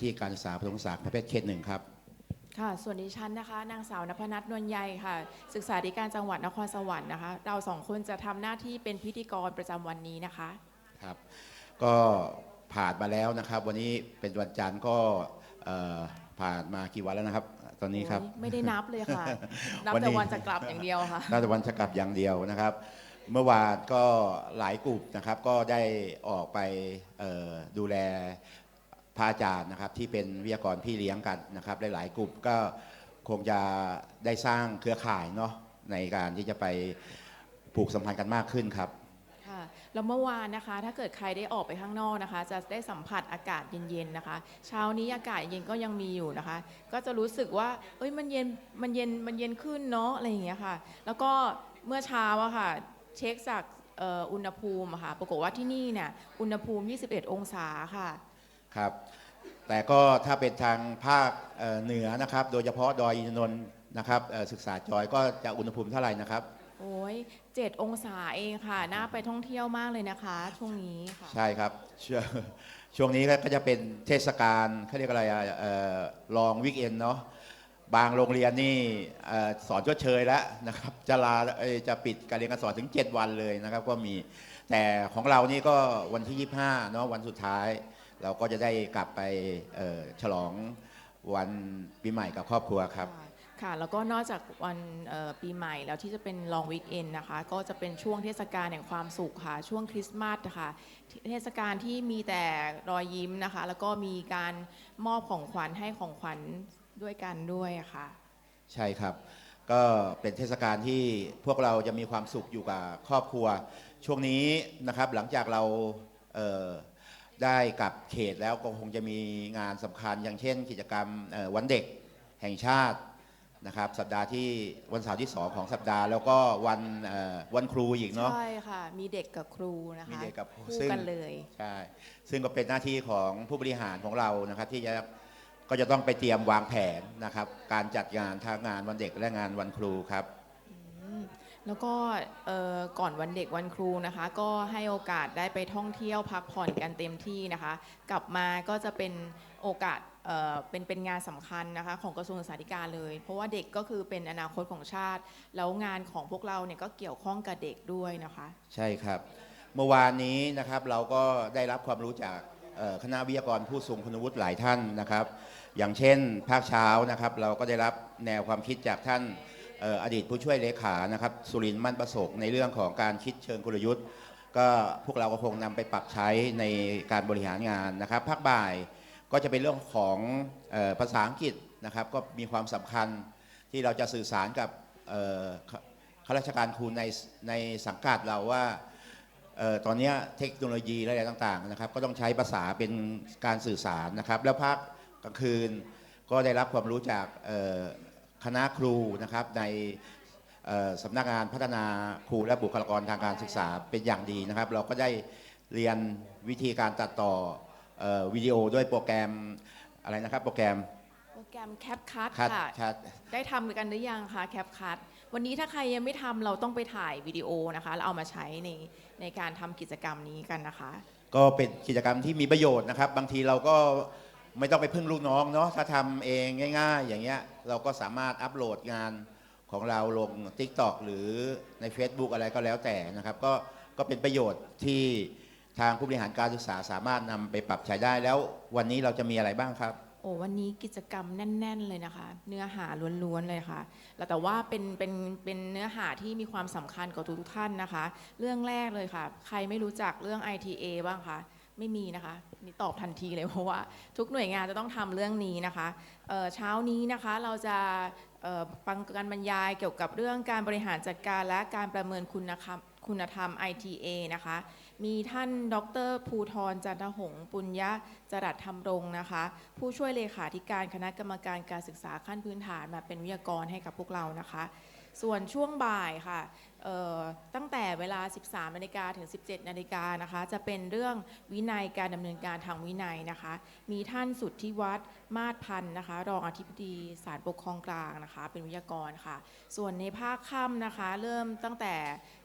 ที่การศึกษาประถมศึกษาประเภทเขตหนึ่งครับ ค่ะ ส่วนดิฉันนะคะ นางสาวนพนัทนวลใยค่ะ ศึกษาธิการจังหวัดนครสวรรค์นะคะ เราสองคนจะทำหน้าที่เป็นพิธีกรประจำวันนี้นะคะ ครับ ก็ผ่านมาแล้วนะครับ วันนี้เป็นวันจันทร์ก็เอ่อผ่านมากี่วันแล้วนะครับ ตอนนี้ครับ โอ้ยไม่ได้นับเลยค่ะ นับวันนี้แต่วันจะกลับอย่างเดียวค่ะ น่าจะวันจะกลับอย่างเดียวนะครับ เมื่อวานก็หลายกลุ่มนะครับก็ได้ออกไปเอ่อดูแล พระอาจารย์นะครับที่เป็นวิทยากรพี่เลี้ยงกันนะครับหลายๆกลุ่มก็คงจะได้สร้างเครือข่ายเนาะในการที่จะไปผูกสัมพันธ์กันมากขึ้นครับค่ะแล้วเมื่อวานนะคะ ถ้าเกิดใครได้ออกไปข้างนอกนะคะ จะได้สัมผัสอากาศเย็นๆนะคะ เช้านี้อากาศเย็นก็ยังมีอยู่นะคะ ก็จะรู้สึกว่าเอ้ยมันเย็นมันเย็นมันเย็นขึ้นเนาะอะไรอย่างเงี้ยค่ะ แล้วก็เมื่อเช้าอะค่ะเช็คจากอุณหภูมิอะค่ะปรากฏว่าที่นี่เนี่ยอุณหภูมิ 21 องศาค่ะ ครับ แต่ก็ถ้าเป็นทางภาคเอ่อเหนือนะครับ โดยเฉพาะดอยอินทนนท์นะครับเอ่อศึกษาจอยก็จะอุณหภูมิเท่าไหร่นะครับ โอ้ย7องศาเองค่ะ น่าไปท่องเที่ยวมากเลยนะคะ ช่วงนี้ค่ะใช่ครับช่วงช่วงนี้ก็จะเป็นเทศกาลเขาเรียกอะไรอะเอ่อลองวิกเอนเนาะบางโรงเรียนนี่เอ่อสอนชดเชยแล้วนะครับจะลาเอ่อจะปิดการเรียนการสอนถึง 7 วันเลยนะครับ ก็มีแต่ของเรานี่ก็วันที่ 25เนาะวันสุดท้าย เราก็จะได้กลับไปเอ่อฉลองวันปีใหม่กับครอบครัวครับ ค่ะค่ะแล้วก็นอกจากวันเอ่อปีใหม่แล้วที่จะเป็นลองวีคเอนนะคะ ก็จะเป็นช่วงเทศกาลแห่งความสุขค่ะ ช่วงคริสต์มาสนะคะเทศกาลที่มีแต่รอยยิ้มนะคะ แล้วก็มีการมอบของขวัญให้ของขวัญด้วยกันด้วยอะค่ะ ใช่ครับ ก็เป็นเทศกาลที่พวกเราจะมีความสุขอยู่กับครอบครัว ช่วงนี้นะครับหลังจากเราเอ่อ ได้กลับเขตแล้วก็คงจะมีงานสำคัญ อย่างเช่น กิจกรรมเอ่อวันเด็กแห่งชาตินะครับสัปดาห์ที่วันเสาร์ที่ 2 ของสัปดาห์ แล้วก็วันเอ่อวันครูอีกเนาะใช่ค่ะ มีเด็กกับครูนะคะมีเด็กกับครูคู่ซึ่งกันเลยใช่ซึ่งก็เป็นหน้าที่ของผู้บริหารของเรานะครับที่จะก็จะต้องไปเตรียมวางแผนนะครับ การจัดงานทั้งงานวันเด็กและงานวันครูครับอืม แล้วก็เอ่อก่อนวันเด็กวันครูนะคะ ก็ให้โอกาสได้ไปท่องเที่ยวพักผ่อนกันเต็มที่นะคะ กลับมาก็จะเป็นโอกาสเอ่อเป็นเป็นงานสำคัญนะคะของกระทรวงศึกษาธิการเลย เพราะว่าเด็กก็คือเป็นอนาคตของชาติ แล้วงานของพวกเราเนี่ยก็เกี่ยวข้องกับเด็กด้วยนะคะ ใช่ครับ เมื่อวานนี้นะครับเราก็ได้รับความรู้จากเอ่อคณะวิทยากรผู้ทรงคุณวุฒิหลายท่านนะครับ อย่างเช่นภาคเช้านะครับ เราก็ได้รับแนวความคิดจากท่าน อดีตผู้ช่วยเลขานะครับสุรินทร์มั่นประสบในเรื่องของการคิดเชิงกลยุทธ์ ก็พวกเราก็คงนำไปปรับใช้ในการบริหารงานนะครับภาคบ่ายก็จะเป็นเรื่องของออภาษาอังกฤษนะครับก็มีความสำคัญที่เราจะสื่อสารกับข้าราชการครูในในสังกัดเราว่าออตอนนี้เทคโนโลยีและอะไรต่างๆนะครับ ก็ต้องใช้ภาษาเป็นการสื่อสารนะครับ แล้วภาคกลางคืนก็ได้รับความรู้จากออ คณะครูนะครับในเอ่อสำนักงานพัฒนาครูและบุคลากรทางการศึกษาเป็นอย่างดีนะครับ เราก็ได้เรียนวิธีการตัดต่อเอ่อวิดีโอด้วยโปรแกรมอะไรนะครับ โปรแกรมโปรแกรมแคปคัทคัดค่ะคัดได้ทำกันหรือยังคะแคปคัทวันนี้ถ้าใครยังไม่ทำเราต้องไปถ่ายวิดีโอนะคะแล้วเอามาใช้ในในการทำกิจกรรมนี้กันนะคะ ก็เป็นกิจกรรมที่มีประโยชน์นะครับ บางทีเราก็ ไม่ต้องไปพึ่งลูกน้องเนาะถ้าทำเองง่าย ๆ อย่างเงี้ยเราก็สามารถอัปโหลดงานของเราลง TikTok หรือใน Facebook อะไรก็แล้วแต่นะครับก็ก็เป็นประโยชน์ที่ทางผู้บริหารการศึกษาสามารถนำไปปรับใช้ได้แล้ววันนี้เราจะมีอะไรบ้างครับ โอ้วันนี้กิจกรรมแน่น ๆ เลยนะคะ เนื้อหาล้วนๆเลยค่ะแล้วแต่ว่าเป็นเป็นเป็นเนื้อหาที่มีความสำคัญกับทุกๆท่านนะคะ เรื่องแรกเลยค่ะ ใครไม่รู้จักเรื่อง ITA บ้างคะ ไม่มีนะคะนี่ตอบทันทีเลยเพราะว่า ทุกหน่วยงานจะต้องทำเรื่องนี้นะคะเเช้านี้นะคะเราจะเอ่อฟังการบรรยายเกี่ยวกับเรื่องการบริหารจัดการและการประเมินคุณธรรมคุณธรรม ITA นะคะ มีท่านดรภูทรจันทหงปุญญะจรัสธรรมรงค์นะคะ ผู้ช่วยเลขาธิการคณะกรรมการการศึกษาขั้นพื้นฐานมาเป็นวิทยากรให้กับพวกเรานะคะ ส่วนช่วงบ่ายค่ะตั้งแต่เวลา 13นาฬิกาถึง 17นาฬิกานะคะ จะเป็นเรื่องวินัยการดำเนินการทางวินัยนะคะ มีท่านสุดทธิวัฒน์มาศพันธ์นะคะ รองอธิบดีศาลปกครองกลางนะคะ เป็นวิทยากรค่ะ ส่วนในภาคค่ำนะคะ เริ่มตั้งแต่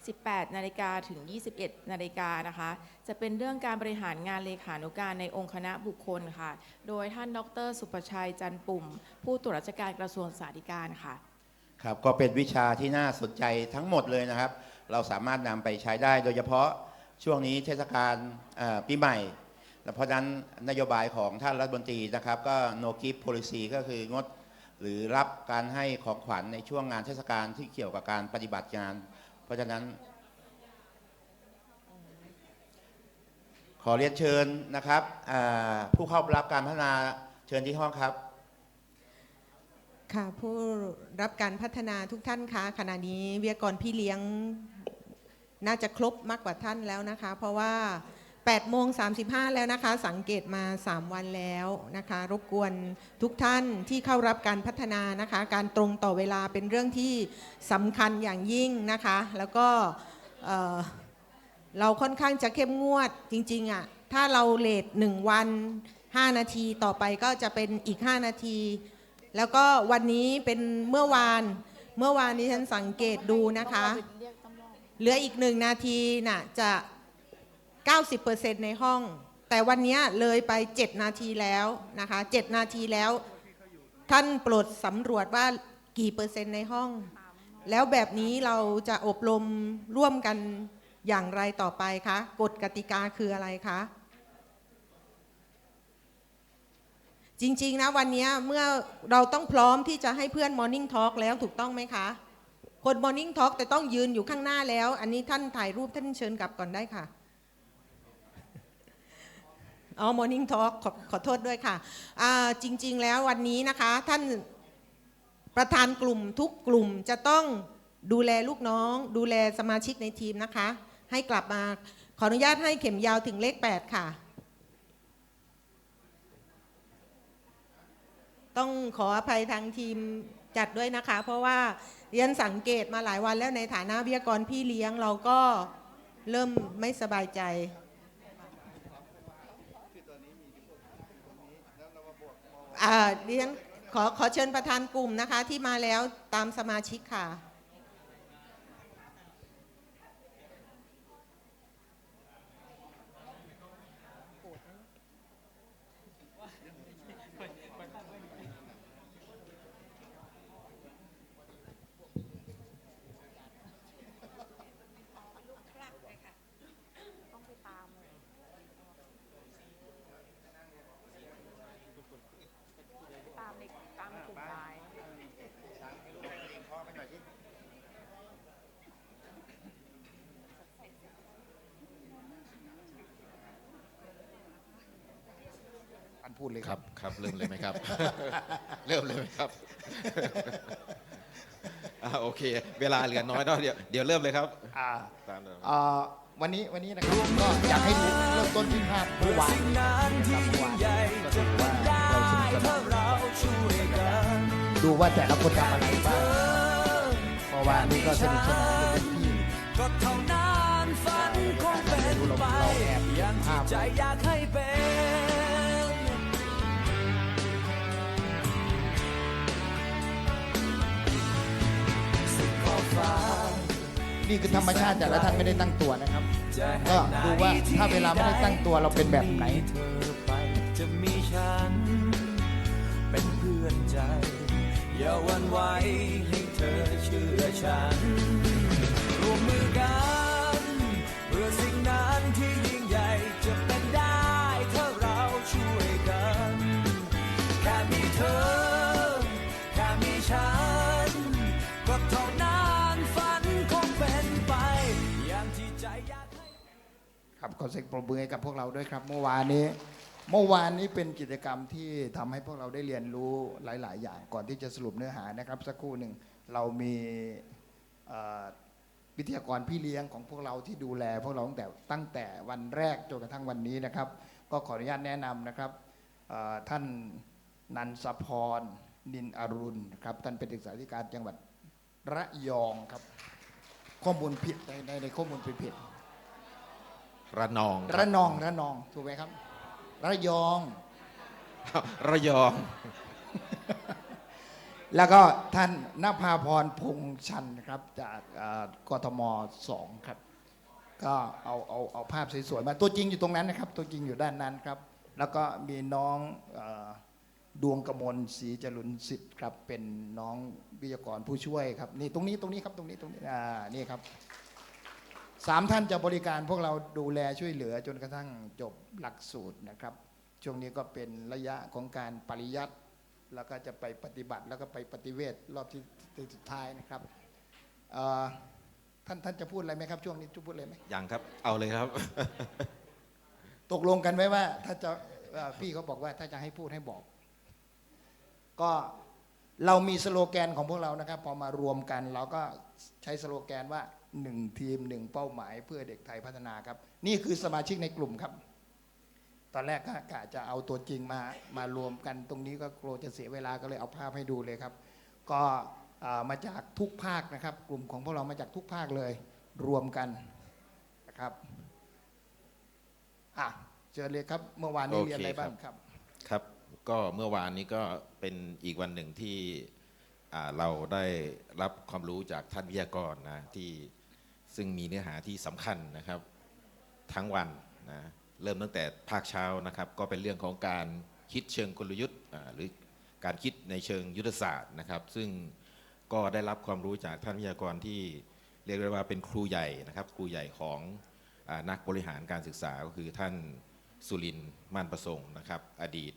18นาฬิกาถึง 21นาฬิกานะคะ จะเป็นเรื่องการบริหารงานเลขานุการในองค์คณะบุคคลค่ะ โดยท่านดร สุประชัยจันปุ่ม ผู้ตรวจราชการกระทรวงสาธารณการค่ะ ครับก็เป็นวิชาที่น่าสนใจทั้งหมดเลยนะครับ เราสามารถนำไปใช้ได้โดยเฉพาะช่วงนี้เทศกาลปีใหม่และเพราะนั้นนโยบายของท่านรัฐมนตรีนะครับ ก็ no gift policy ก็คืองดหรือรับการให้ของขวัญในช่วงงานเทศกาลที่เกี่ยวกับการปฏิบัติงาน เพราะฉะนั้น ขอเรียนเชิญนะครับผู้เข้ารับการพัฒนาเชิญที่ห้องครับ ค่ะผู้รับการพัฒนาทุกท่านคะขณะนี้วิทยากรพี่เลี้ยงน่าจะครบมากกว่าท่านแล้วนะคะ เพราะว่า8โมง35 แล้วนะคะ สังเกตมา 3 วันแล้วนะคะ รบกวนทุกท่านที่เข้ารับการพัฒนานะคะ การตรงต่อเวลาเป็นเรื่องที่สำคัญอย่างยิ่งนะคะ แล้วก็เเราค่อนข้างจะเข้มงวดจริงๆอะ่ะถ้าเราเลท1วัน 5 นาทีต่อไปก็จะเป็นอีก 5 นาที แล้วก็วันนี้เป็นเมื่อวานเมื่อวานนี้ฉันสังเกตดูนะคะ เหลืออีกหนึ่งนาทีน่ะจะ 90%ในห้อง แต่วันนี้เลยไป 7 นาทีแล้วนะคะ 7 นาทีแล้ว ท่านโปรดสำรวจว่ากี่เปอร์เซ็นต์ในห้อง แล้วแบบนี้เราจะอบรมร่วมกันอย่างไรต่อไปคะ กฎกติกาคืออะไรคะ จริง ๆ นะวันนี้เมื่อเราต้องพร้อมที่จะให้เพื่อน Morning Talk แล้วถูกต้องไหมคะ คน Morning Talk แต่ต้องยืนอยู่ข้างหน้าแล้ว อันนี้ท่านถ่ายรูปท่านเชิญกลับก่อนได้ค่ะอ๋อ Morning Talk ขอขอโทษด้วยค่ะอ่าจริง ๆ แล้ววันนี้นะคะท่านประธานกลุ่มทุกกลุ่มจะต้องดูแลลูกน้อง ดูแลสมาชิกในทีมนะคะ ให้กลับมาขออนุญาตให้เข็มยาวถึงเลข 8 ค่ะ ต้องขออภัยทางทีมจัดด้วยนะคะ เพราะว่าเรียนสังเกตมาหลายวันแล้วในฐานะวิทยากรพี่เลี้ยงเราก็เริ่มไม่สบายใจอ่าเรียนขอขอเชิญประธานกลุ่มนะคะที่มาแล้วตามสมาชิกค่ะ ตามในตามกลุ่มไลน์ อันพูดเลยคครัรับบครับเริ่มเลยไหมครับ เริ่มเลยไหมครับอ่าโอเค เวลาเหลือน้อยเนาะเดี๋ยวเดี๋ยวเริ่มเลยครับอ่าตามเลยอ่าวันนี้วันนี้นะครับก็อยากให้ดูเริ่มต้นที่ภาพเมื่อวานนะครับเมื่อวานก็ถือว่าเราสนุกสนานดูว่าแต่ละคนทำอะไรบ้าง เมื่อวานนี้ก็สนุกสนานกันเต็มที่ก็เท่านั้นฝันคงเป็นไปอย่างที่ใจอยากให้เป็นสุดขอฟ้านี่คือธรรมชาติแต่ละท่านไม่ได้ตั้งตัวนะครับ ก็ดูว่าถ้าเวลาไม่ได้ตั้งตัวเราเป็นแบบไหนจะมีฉัน เป็นเพื่อนใจ อย่าวันไหว ฉันรวมมือกันเพื่อสิ่งนั้นที่ยิ่งใหญ่จะเป็นได้ถ้าเราช่วยกันแค่มีเธอแค่มีฉันก็เท่านั้นฝันคงเป็นไป อย่างที่ใจอยากให้ครับขอเสียงปรบมือให้กับพวกเราด้วยครับเมื่อวานนี้ เมื่อวานนี้เป็นกิจกรรมที่ทำให้พวกเราได้เรียนรู้หลาย ๆ อย่างก่อนที่จะสรุปเนื้อหานะครับสักครู่หนึ่ง เรามีเอ่อวิทยากรพี่เลี้ยงของพวกเราที่ดูแล พวกเราตั้งแต่ตั้งแต่วันแรกจนกระทั่งวันนี้นะครับ ก็ขออนุญาตแนะนำนะครับเอ่อท่านนันสพรนินอรุณครับท่านเป็นศึกษาธิการจังหวัดระยองครับ ข้อมูลผิดในในในข้อมูลผิดผิดระนองระนองระนองถูกไหมครับ ระยอง ระยอง แล้วก็ท่านนภาพรพงษ์ชันนะครับ จากกทมสองครับ ก็เอาเอาเอาภาพสวยๆมาตัวจริงอยู่ตรงนั้นนะครับ ตัวจริงอยู่ด้านนั้นครับ แล้วก็มีน้องดวงกมลศรีจรุนสิทธิ์ครับ เป็นน้องวิทยากรผู้ช่วยครับนี่ตรงนี้ตรงนี้ครับตรงนี้ตรงนี้อ่านี่ครับสามท่านจะบริการพวกเราดูแลช่วยเหลือจนกระทั่งจบหลักสูตรนะครับ ช่วงนี้ก็เป็นระยะของการปริยัติ แล้วก็จะไปปฏิบัติแล้วก็ไปปฏิเวทรอบที่ที่สุดท้ายนะครับเอ่อท่านท่านจะพูดอะไรไหมครับ ช่วงนี้จะพูดอะไรไหมยังครับ เอาเลยครับ ตกลงกันไว้ว่า ถ้าจะเอ่อพี่เขาบอกว่าถ้าจะให้พูดให้บอก ก็เรามีสโลแกนของพวกเรานะครับ พอมารวมกันเราก็ใช้สโลแกนว่าหนึ่งทีมหนึ่งเป้าหมายเพื่อเด็กไทยพัฒนาครับ นี่คือสมาชิกในกลุ่มครับ ตอนแรกก็กะจะเอาตัวจริงมามารวมกันตรงนี้ก็กลัวจะเสียเวลาก็เลยเอาภาพให้ดูเลยครับ ก็มาจากทุกภาคนะครับ กลุ่มของพวกเรามาจากทุกภาคเลยรวมกันนะครับอะเชิญเลยครับเมื่อวานนี้เรียนอะไรบ้างครับครับ ก็เมื่อวานนี้ก็เป็นอีกวันหนึ่งที่เราได้รับความรู้จากท่านวิทยากรนะที่ซึ่งมีเนื้อหาที่สำคัญนะครับ ทั้งวันนะ เริ่มตั้งแต่ภาคเช้านะครับ ก็เป็นเรื่องของการคิดเชิงกลยุทธ์หรือการคิดในเชิงยุทธศาสตร์นะครับ ซึ่งก็ได้รับความรู้จากท่านวิทยากรที่เรียกได้ว่าเป็นครูใหญ่นะครับ ครูใหญ่ของอนักบริหารการศึกษาก็คือท่านสุรินทร์มั่นประสงค์นะครับ อดีต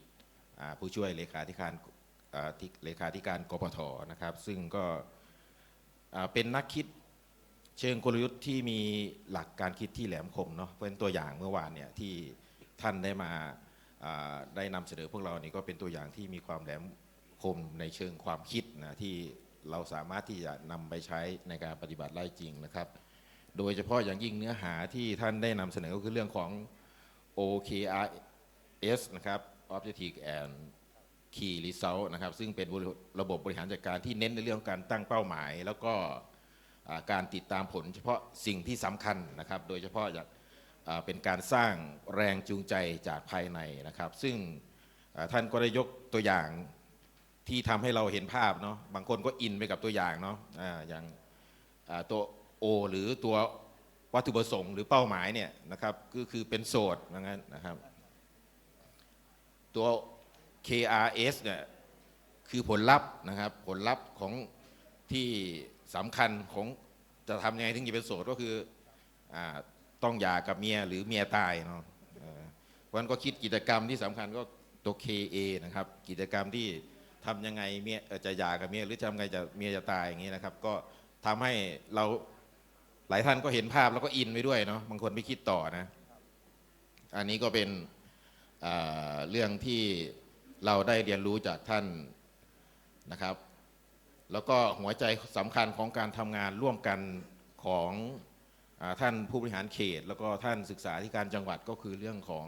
ผู้ช่วยเลขาธิการเลขาธิการกปทนะครับ ซึ่งก็เป็นนักคิด เชิงกลยุทธ์ที่มีหลักการคิดที่แหลมคมเนาะเป็นตัวอย่างเมื่อวานเนี่ยที่ท่านได้มาาได้นำเสนอพวกเรานี่ก็เป็นตัวอย่างที่มีความแหลมคมในเชิงความคิดนะที่เราสามารถที่จะนำไปใช้ในการปฏิบัติได้จริงนะครับ โดยเฉพาะอย่างยิ่งเนื้อหาที่ท่านได้นำเสนอก็คือเรื่องของ OKRS นะครับ Objective and Key Result นะครับซึ่งเป็นระบบบริหารจัดการที่เน้นในเรื่องของการตั้งเป้าหมาย แล้วก็ การติดตามผล เฉพาะสิ่งที่สำคัญนะครับ โดยเฉพาะจากเป็นการสร้างแรงจูงใจจากภายในนะครับ ซึ่งท่านก็ได้ยกตัวอย่างที่ทำให้เราเห็นภาพเนาะบางคนก็อินไปกับตัวอย่างเนาะอ่าอย่างตัว O หรือตัววัตถุประสงค์หรือเป้าหมายเนี่ยนะครับก็คือเป็นโสดว่างั้นนะครับ ตัว KRS เนี่ยคือผลลัพธ์นะครับผลลัพธ์ของที่ สำคัญของจะทำยังไงถึงจะเป็นโสดก็คืออต้องหย่ากับเมียหรือเมียตายเนาะเพราะฉะนั้นก็คิดกิจกรรมที่สำคัญก็ตัว KA นะครับ กิจกรรมที่ทำยังไงเมียจะหย่ากับเมียหรือทำไงจะเมียจะตายอย่างนี้นะครับ ก็ทำให้เราหลายท่านก็เห็นภาพแล้วก็อินไปด้วยเนาะบางคนไม่คิดต่อนะ อันนี้ก็เป็นเรื่องที่เราได้เรียนรู้จากท่านนะครับ แล้วก็หัวใจสำคัญของการทำงานร่วมกันของอท่านผู้บริหารเขต แล้วก็ท่านศึกษาธิการจังหวัดก็คือเรื่องของ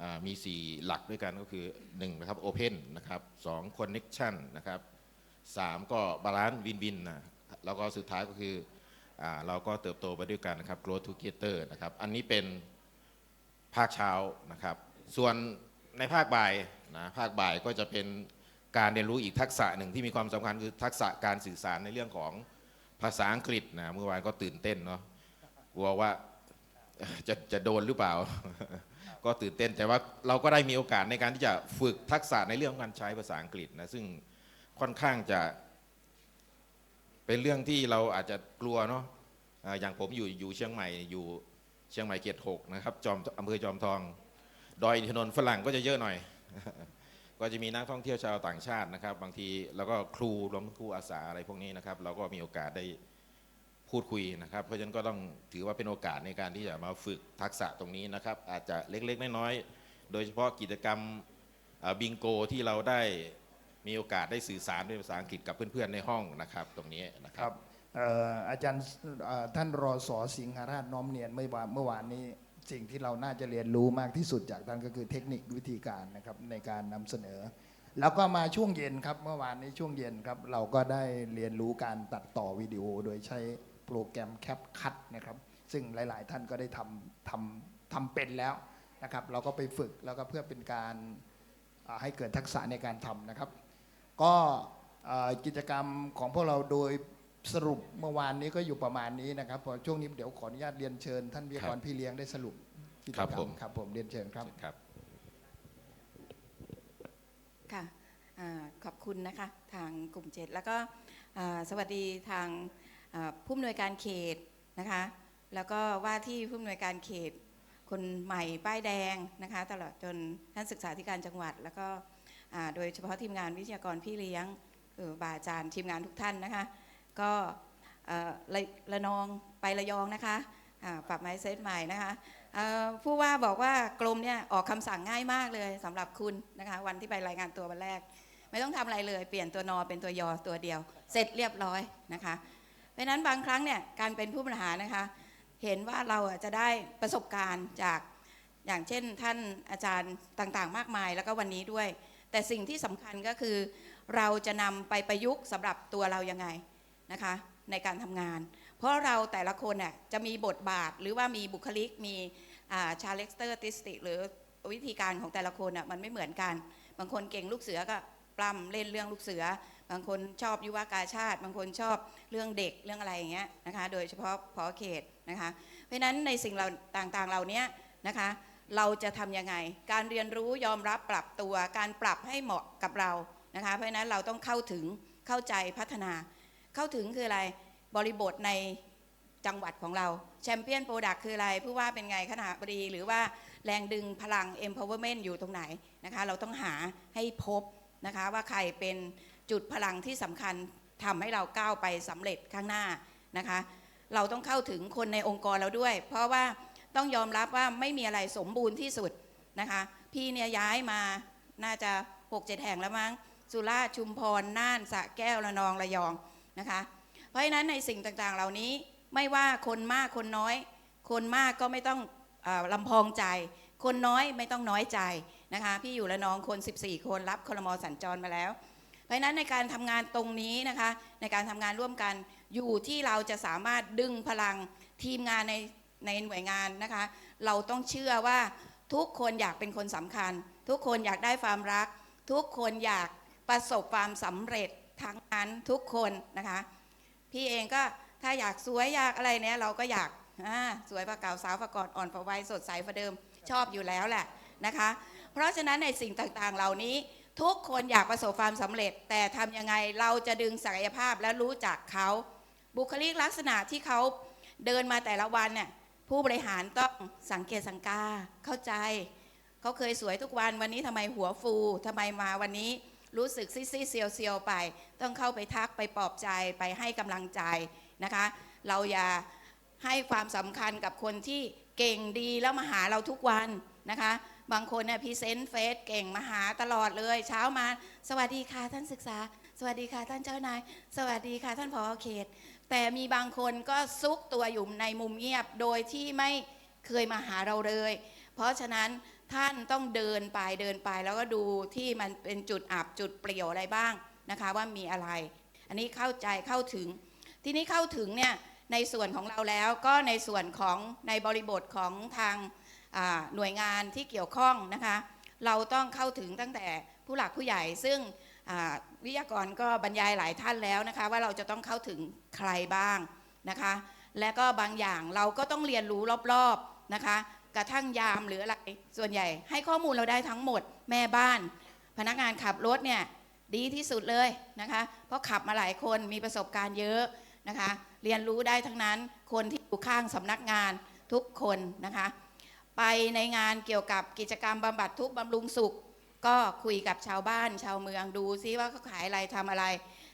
อมี 4 หลักด้วยกันก็คือ1นะครับ Open นะครับ2 Connection นะครับ3ก็บาลานซ์วินวินนะแล้วก็สุดท้ายก็คืออเราก็เติบโตไปด้วยกันนะครับ Growth Together นะครับอันนี้เป็นภาคเช้านะครับ ส่วนในภาคบ่ายนะภาคบ่ายก็จะเป็น การเรียนรู้อีกทักษะหนึ่งที่มีความสำคัญคือทักษะการสื่อสารในเรื่องของภาษาอังกฤษนะเมื่อวานก็ตื่นเต้นเนาะกลัวว่าจะจะโดนหรือเปล่า ก็ตื่นเต้นแต่ว่าเราก็ได้มีโอกาสในการที่จะฝึกทักษะในเรื่องการใช้ภาษาอังกฤษนะซึ่งค่อนข้างจะเป็นเรื่องที่เราอาจจะกลัวเนาะอ่าอย่างผมอยู่อยู่เชียงใหม่อยู่เชียงใหม่เขตหกนะครับจอมอำเภอจอมทอง ดอยอินทนนท์ฝรั่งก็จะเยอะหน่อย ก็จะมีนักท่องเที่ยวชาวต่างชาตินะครับ บางทีแล้วก็ครูรวมทั้งครูอาสาอะไรพวกนี้นะครับ เราก็มีโอกาสได้พูดคุยนะครับ เพราะฉะนั้นก็ต้องถือว่าเป็นโอกาสในการที่จะมาฝึกทักษะตรงนี้นะครับ อาจจะเล็กๆน้อยๆโดยเฉพาะกิจกรรมบิงโกที่เราได้มีโอกาสได้สื่อสารด้วยภาษาอังกฤษกับเพื่อนๆในห้องนะครับ ตรงนี้นะครัรับอาจารย์ท่านรอสอสิงหราชน้อมเนียนเมื่อวานเมื่อวานนี้ สิ่งที่เราน่าจะเรียนรู้มากที่สุดจากท่านก็คือเทคนิควิธีการนะครับในการนำเสนอ แล้วก็มาช่วงเย็นครับเมื่อวานในช่วงเย็นครับ เราก็ได้เรียนรู้การตัดต่อวิดีโอ โดยใช้โปรแกรมแคปคั t นะครับ ซึ่งหลาย ๆ ท่านก็ได้ทำทำทำเป็นแล้วนะครับ เราก็ไปฝึกแล้วก็เพื่อเป็นการให้เกิดทักษะในการทำนะครับ ก็กิจกรรมของพวกเราโดย สรุปเมื่อวานนี้ก็อยู่ประมาณนี้นะครับพอช่วงนี้เดี๋ยวขออนุญาตเรียนเชิญ ท่านวิทยากรพี่เลี้ยงได้สรุปกิจครับกรรผมมครับผมเรียนเชิญครับครับค่ะอ่าขอบคุณนะคะทางกลุ่มเจ็ดแล้วก็อ่าสวัสดีทางอ่าผู้อำนวยการเขตนะคะแล้วก็ว่าที่ผู้อำนวยการเขตคนใหม่ป้ายแดงนะคะตลอดจนท่านศึกษาธิการจังหวัด แล้วก็อ่าโดยเฉพาะทีมงานวิทยากรพี่เลี้ยงเอ่อบาอาจารย์ทีมงานทุกท่านนะคะ ก็ระระนองไประยองนะคะปรับไม้เซตใหม่นะคะผู้ว่าบอกว่ากรมเนี่ยออกคำสั่งง่ายมากเลยสำหรับคุณนะคะวันที่ไปรายงานตัววันแรก ไม่ต้องทำอะไรเลย เปลี่ยนตัวนอเป็นตัวยอตัวเดียว เสร็จเรียบร้อยนะคะ เพราะฉะนั้นบางครั้งเนี่ยการเป็นผู้บริหารนะคะ เห็นว่าเราจะได้ประสบการณ์จากอย่างเช่นท่านอาจารย์ต่างๆ มากมายแล้วก็วันนี้ด้วย แต่สิ่งที่สำคัญก็คือ เราจะนำไปประยุกต์สำหรับตัวเรายังไง นะคะในการทำงาน เพราะเราแต่ละคนน่ยจะมีบทบาทหรือว่ามีบุคลิกมีชาเล็กเตอร์ติสติหรือวิธีการของแต่ละคนอะมันไม่เหมือนกัน บางคนเก่งลูกเสือก็ปล้ำเล่นเรื่องลูกเสือ บางคนชอบยุวากาชาติ บางคนชอบเรื่องเด็กเรื่องอะไรอย่างเงี้ยนะคะโดยเฉพาะพอเขตนะคะเพราะนั้นในสิ่งเราต่างๆเหล่านี้นะคะเราจะทำยังไง การเรียนรู้ยอมรับปรับตัว การปรับให้เหมาะกับเรานะคะเพราะนั้นเราต้องเข้าถึงเข้าใจพัฒนา เข้าถึงคืออะไรบริบทในจังหวัดของเราแชมเปี้ยนโปรดักคืออะไรผู้ว่าเป็นไงขณะบดีหรือว่าแรงดึงพลัง empowerment อยู่ตรงไหนนะคะ เราต้องหาให้พบนะคะว่าใครเป็นจุดพลังที่สำคัญทำให้เราก้าวไปสำเร็จข้างหน้านะคะ เราต้องเข้าถึงคนในองค์กรเราด้วย เพราะว่าต้องยอมรับว่าไม่มีอะไรสมบูรณ์ที่สุดนะคะ พี่เนี่ยย้ายมาน่าจะ 6 7 แห่งแล้วมั้งสุราษฎร์ชุมพรน่านสะแก้วระนองระยอง นะคะ เพราะฉะนั้นในสิ่งต่างๆเหล่านี้ไม่ว่าคนมากคนน้อย คนมากก็ไม่ต้องอลำพองใจ คนน้อยไม่ต้องน้อยใจนะคะพี่อยู่ระน้องคน 14 คนรับคลมสัญจรมาแล้ว เพราะฉะนั้นในการทำงานตรงนี้นะคะในการทำงานร่วมกันอยู่ที่เราจะสามารถดึงพลังทีมงานในในหน่วยงานนะคะ เราต้องเชื่อว่าทุกคนอยากเป็นคนสำคัญ ทุกคนอยากได้ความรัก ทุกคนอยากประสบความสำเร็จ ทั้งนั้นทุกคนนะคะ พี่เองก็ถ้าอยากสวยอยากอะไรเนี้ยเราก็อยากสวยประเก่าสาวประกอดอ่อนประวัยสดใสประเดิมชอบอยู่แล้วแหละนะคะ เพราะฉะนั้นในสิ่งต่างๆ เหล่านี้ทุกคนอยากประสบความสำเร็จ แต่ทำยังไงเราจะดึงศักยภาพและรู้จักเขา บุคลิกลักษณะที่เขาเดินมาแต่ละวันเนี่ยผู้บริหารต้องสังเกตสังกาเข้าใจ เขาเคยสวยทุกวันวันนี้ทำไมหัวฟูทำไมมาวันนี้ รู้สึกซิซี่เซียวเซียวๆไป ต้องเข้าไปทักไปปลอบใจไปให้กำลังใจนะคะ เราอย่าให้ความสำคัญกับคนที่เก่งดีแล้วมาหาเราทุกวันนะคะ บางคนเนี่ยพรีเซนต์เฟซเก่งมาหาตลอดเลย เช้ามาสวัสดีค่ะท่านศึกษา สวัสดีค่ะท่านเจ้านาย สวัสดีค่ะท่านผอเขต แต่มีบางคนก็ซุกตัวอยู่ในมุมเงียบโดยที่ไม่เคยมาหาเราเลย เพราะฉะนั้น ท่านต้องเดินไปเดินไป แล้วก็ดูที่มันเป็นจุดอับจุดเปลี่ยวอะไรบ้างนะคะว่ามีอะไร อันนี้เข้าใจเข้าถึง ทีนี้เข้าถึงเนี่ยในส่วนของเราแล้วก็ในส่วนของในบริบทของทางหน่วยงานที่เกี่ยวข้องนะคะ เราต้องเข้าถึงตั้งแต่ผู้หลักผู้ใหญ่ซึ่งวิทยากรก็บรรยายหลายท่านแล้วนะคะ ว่าเราจะต้องเข้าถึงใครบ้างนะคะ และก็บางอย่างเราก็ต้องเรียนรู้รอบๆนะคะ กระทั่งยามหรืออะไร ส่วนใหญ่ ให้ข้อมูลเราได้ทั้งหมด แม่บ้าน พนักงานขับรถเนี่ยดีที่สุดเลยนะคะ เพราะขับมาหลายคนมีประสบการณ์เยอะนะคะ เรียนรู้ได้ทั้งนั้นคนที่อยู่ข้างสำนักงานทุกคนนะคะ ไปในงานเกี่ยวกับกิจกรรมบำบัดทุกบำรุงสุข ก็คุยกับชาวบ้าน ชาวเมืองดูซิว่าเขาขายอะไรทำอะไร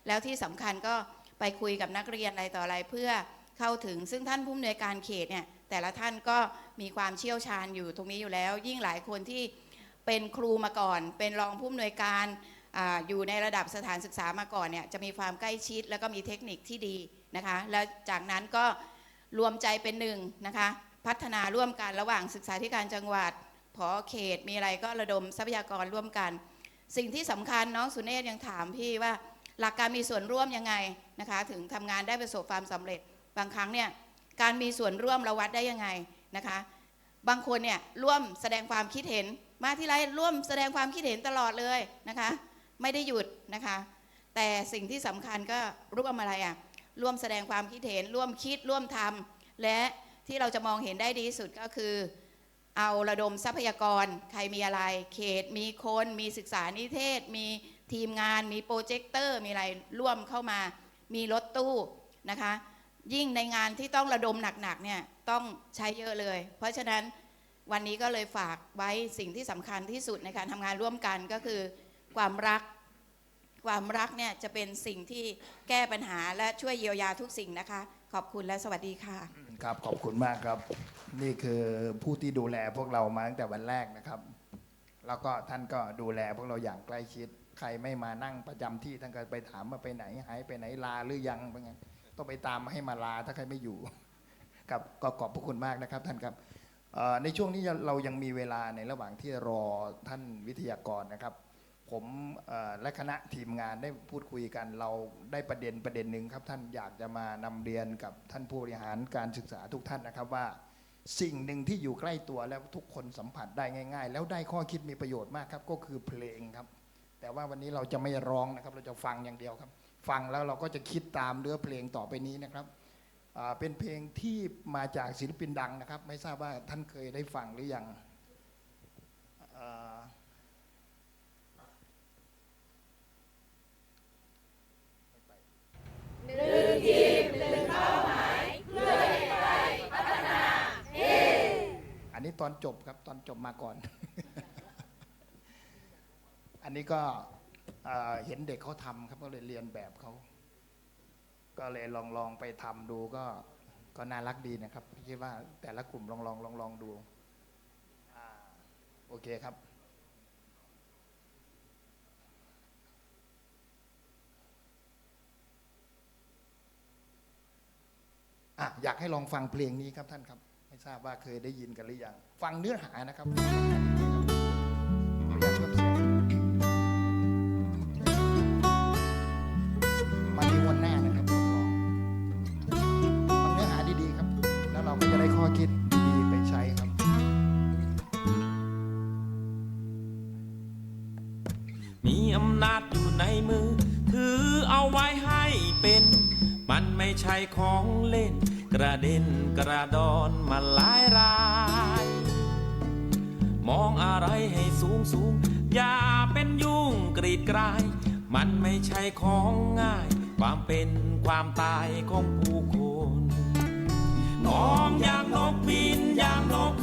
แล้วที่สำคัญก็ไปคุยกับนักเรียนอะไรต่ออะไรเพื่อเข้าถึง ซึ่งท่านผู้อำนวยการเขตเนี่ย แต่ละท่านก็มีความเชี่ยวชาญอยู่ตรงนี้อยู่แล้ว ยิ่งหลายคนที่เป็นครูมาก่อน เป็นรองผู้อำนวยการออยู่ในระดับสถานศึกษามาก่อนเนี่ยจะมีความใกล้ชิดแล้วก็มีเทคนิคที่ดีนะคะ แล้วจากนั้นก็รวมใจเป็นหนึ่งนะคะ พัฒนาร่วมกันระหว่างศึกษาธิการจังหวัดพอเขตมีอะไรก็ระดมทรัพยากรร่วมกัน สิ่งที่สำคัญน้องสุเนศยังถามพี่ว่าหลักการมีส่วนร่วมยังไงนะคะ ถึงทำงานได้ประสบความสำเร็จบางครั้งเนี่ย การมีส่วนร่วมเราวัดได้ยังไงนะคะ บางคนเนี่ยร่วมแสดงความคิดเห็น มาที่ไรร่วมแสดงความคิดเห็นตลอดเลยนะคะ ไม่ได้หยุดนะคะ แต่สิ่งที่สำคัญก็ร่วมอะไรอะร่วมแสดงความคิดเห็น ร่วมคิดร่วมทำและที่เราจะมองเห็นได้ดีสุดก็คือ เอาระดมทรัพยากร ใครมีอะไร เขต มีคน มีศึกษานิเทศ มีทีมงาน มีโปรเจคเตอร์ มีอะไรร่วมเข้ามา มีรถตู้นะคะ ยิ่งในงานที่ต้องระดมหนักๆเนี่ยต้องใช้เยอะเลย เพราะฉะนั้นวันนี้ก็เลยฝากไว้สิ่งที่สำคัญที่สุดในการทำงานร่วมกันก็คือความรัก ความรักเนี่ยจะเป็นสิ่งที่แก้ปัญหาและช่วยเยียวยาทุกสิ่งนะคะ ขอบคุณและสวัสดีค่ะ ครับขอบคุณมากครับ นี่คือผู้ที่ดูแลพวกเรามาตั้งแต่วันแรกนะครับ แล้วก็ท่านก็ดูแลพวกเราอย่างใกล้ชิด ใครไม่มานั่งประจำที่ท่านก็ไปถามว่าไปไหนหายไปไหนลาหรือยังเป็นไง ต้องไปตามให้มาลาถ้าใครไม่อยู่ครับก็ขอบพระคุณมากนะครับท่านครับในช่วงนี้เรายังมีเวลาในระหว่างที่รอท่านวิทยากรนะครับ ผมและคณะทีมงานได้พูดคุยกันเราได้ประเด็นประเด็นหนึ่งครับท่านอยากจะมานำเรียนกับท่านผู้บริหารการศึกษาทุกท่านนะครับว่า สิ่งหนึ่งที่อยู่ใกล้ตัวแล้วทุกคนสัมผัสได้ง่าย ๆ แล้วได้ข้อคิดมีประโยชน์มากครับก็คือเพลงครับ แต่ว่าวันนี้เราจะไม่ร้องนะครับ เราจะฟังอย่างเดียวครับ ฟังแล้วเราก็จะคิดตามเนื้อเพลงต่อไปนี้นะครับเป็นเพลงที่มาจากศิลปินดังนะครับ ไม่ทราบว่าท่านเคยได้ฟังหรือยังอ่าเองอันนี้ตอนจบครับตอนจบมาก่อน อันนี้ก็ เห็นเด็กเขาทำครับก็เลยเรียนแบบเขา ก็เลยลองลองไปทำดูก็ก็น่ารักดีนะครับคิดว่าแต่ละกลุ่มลองลองลองลองดูโอเคครับ อยากให้ลองฟังเพลงนี้ครับท่านครับ ไม่ทราบว่าเคยได้ยินกันหรือยัง ฟังเนื้อหานะครับ ใช่ของเล่น กระเด็นกระดอนมาหลายราย มองอะไรให้สูงสูง อย่าเป็นยุ่งกรีดกราย มันไม่ใช่ของง่าย ความเป็นความตายของผู้คนมองอย่างนกบินอย่างนก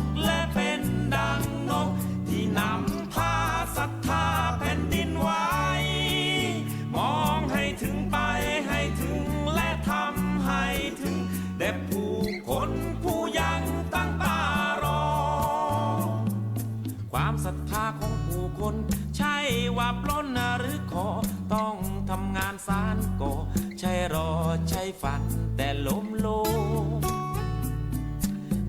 รอใช่ฝันแต่ล้มโลง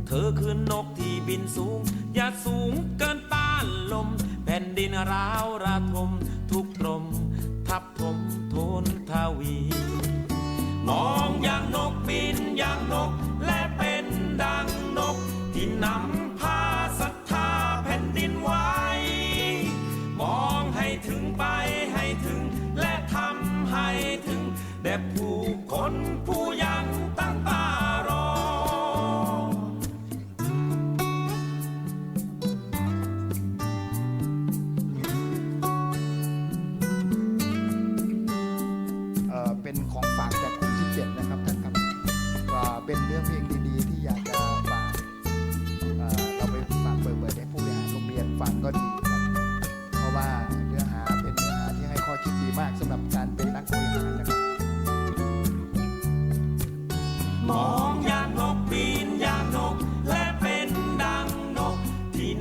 เธอคือนกที่บินสูง อย่าสูงเกินต้านลม แผ่นดินร้าวระทมทุกตรม ทับถมทนทวี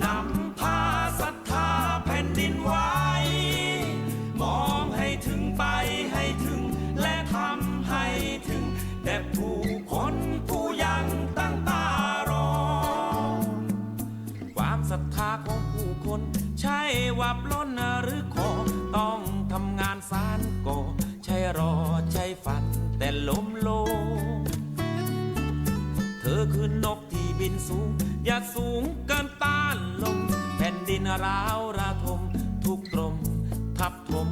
นำพาศรัทธาแผ่นดินไว้ มองให้ถึงไปให้ถึง และทำให้ถึง แต่ผู้คนผู้ยังตั้งตารอ ความศรัทธาของผู้คน ใช่ว่าปล้นหรือขอ ต้องทำงานสารก่อ ใช่รอใช่ฝัน แต่ล้มลง เธอคือนกที่บินสูง อย่าสูง ร้าวระทมทุกตรมทับถม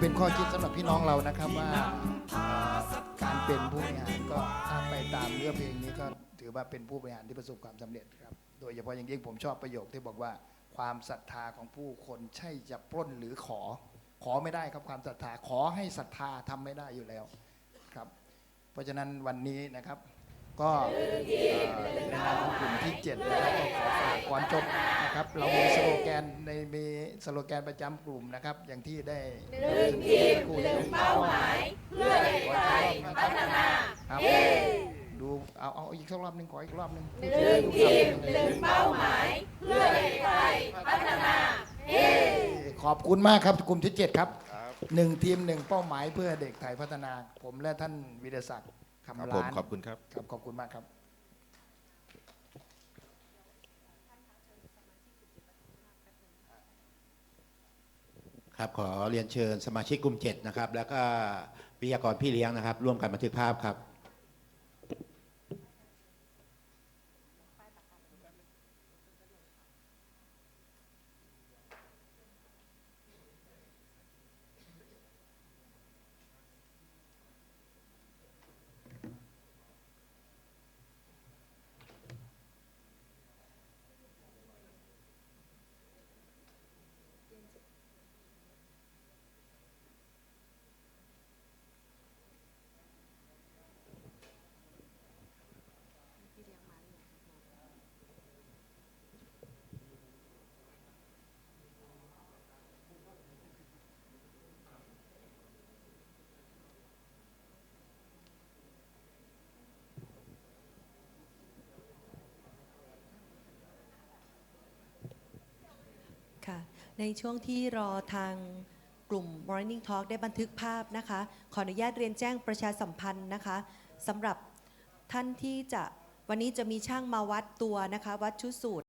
เป็นข้อคิดสำหรับพี่น้องเรานะครับว่าการเป็นผู้บริหารก็ถ้าไปตามเนื้อเพลงนี้ก็ถือว่าเป็นผู้บริหารที่ประสบความสำเร็จครับ โดยเฉพาะอย่างยิ่งผมชอบประโยคที่บอกว่าความศรัทธาของผู้คนใช่จะปล้นหรือขอ ขอไม่ได้ครับความศรัทธาขอให้ศรัทธาทำไม่ได้อยู่แล้วครับ เพราะฉะนั้นวันนี้นะครับ ก็เอ่อในนามของกลุ่มที่7นะครับก็ขอฝากก่อนจบนะครับ เรามีสโลแกนในมีสโลแกนประจำกลุ่มนะครับ อย่างที่ได้หนึ่งทีมหนึ่งเป้าหมายเพื่อเด็กไทยพัฒนาครับดูเอาเอาอีกสักรอบหนึ่งขออีกรอบหนึ่งหนึ่งทีมหนึ่งเป้าหมายเพื่อเด็กไทยพัฒนาขอบคุณมากครับกลุ่มที่ 7 ครับหนึ่งทีมหนึ่งเป้าหมายเพื่อเด็กไทยพัฒนา ผมและท่านวิทยศักดิ์ ครับคำผมล้านขอบคุณครับ ครับขอบคุณมากครับ ครับขอเรียนเชิญสมาชิกกลุ่ม7นะครับ แล้วก็วิทยากรพี่เลี้ยงนะครับ ร่วมกันบันทึกภาพครับ ค่ะ ในช่วงที่รอทางกลุ่ม Morning Talk ได้บันทึกภาพนะคะ ขออนุญาตเรียนแจ้งประชาสัมพันธ์นะคะสำหรับท่านที่จะวันนี้จะมีช่างมาวัดตัวนะคะ วัดชุดสูตร